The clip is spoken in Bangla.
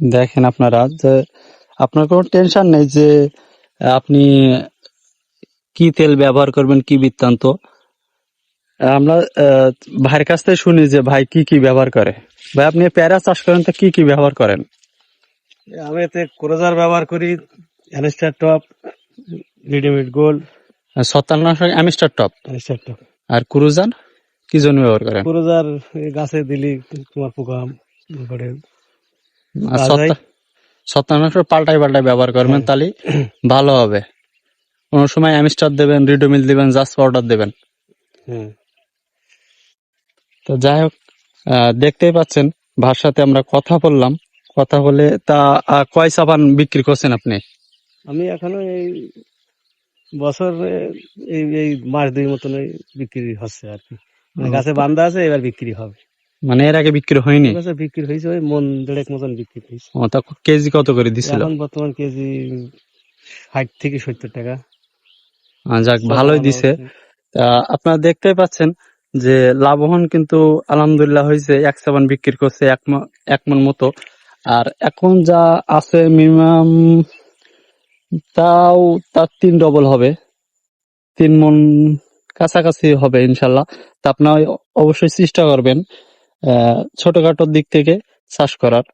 দেখেন আপনারা যে আপনার কোনো টেনশন নেই যে আপনি কি তেল ব্যবহার করবেন কি বৃত্তান্ত। আমরা ভাইয়ের কাছ থেকে শুনি যে ভাই কি কি ব্যবহার করে? ভাই আপনি প্যারা চাষ করেন তো কি কি ব্যবহার করেন? আমি এতে ক্রোজার ব্যবহার করি অ্যানেস্টার টপ রেডিমেড গোল্ড সত্তান্নশো অ্যামিস্টার টপ? অ্যানেস্টার টপ। আর ক্রুজার কি জন্য ব্যবহার করেন? ক্রোজার গাছে দিলি তোমার পোকা করে হয়। পাল্টাই পাল্টাই ব্যবহার করবেন হ্যাঁ। তাহলে ভালো হবে। কোনো সময় অ্যামিস্টার দেবেন রিডোমিল দিবেন জাস্ট পাউডার দেবেন। তো যাই হোক দেখতেই পাচ্ছেন ভার সাথে আমরা কথা বললাম। কথা বলে তা কয় সাবান বিক্রি করছেন আপনি? আমি এখনও এই বছর এই এই মাস দুই মতন বিক্রি হচ্ছে আর কি। মানে গাছে বান্ধা আছে এবার বিক্রি হবে। মানে এর আগে বিক্রি হয়নি? বছর বিক্রি হয়েছে ওই মন দেড়েক মতন বিক্রি হয়েছে। ও তা কেজি কত করে দিছিল? এখন বর্তমান কেজি ষাট থেকে সত্তর টাকা। যাক ভালোই দিছে। আপনারা দেখতেই পাচ্ছেন যে লাভবান কিন্তু আলহামদুলিল্লাহ হয়েছে এক সাবান বিক্রি করছে এক মন মতো। আর এখন যা আছে মিনিমাম তাও তার তিন ডবল হবে। তিন মন কাছাকাছি হবে ইনশাল্লাহ। তা আপনার অবশ্যই চেষ্টা করবেন। আহ, ছোটখাটোর দিক থেকে চাষ করার।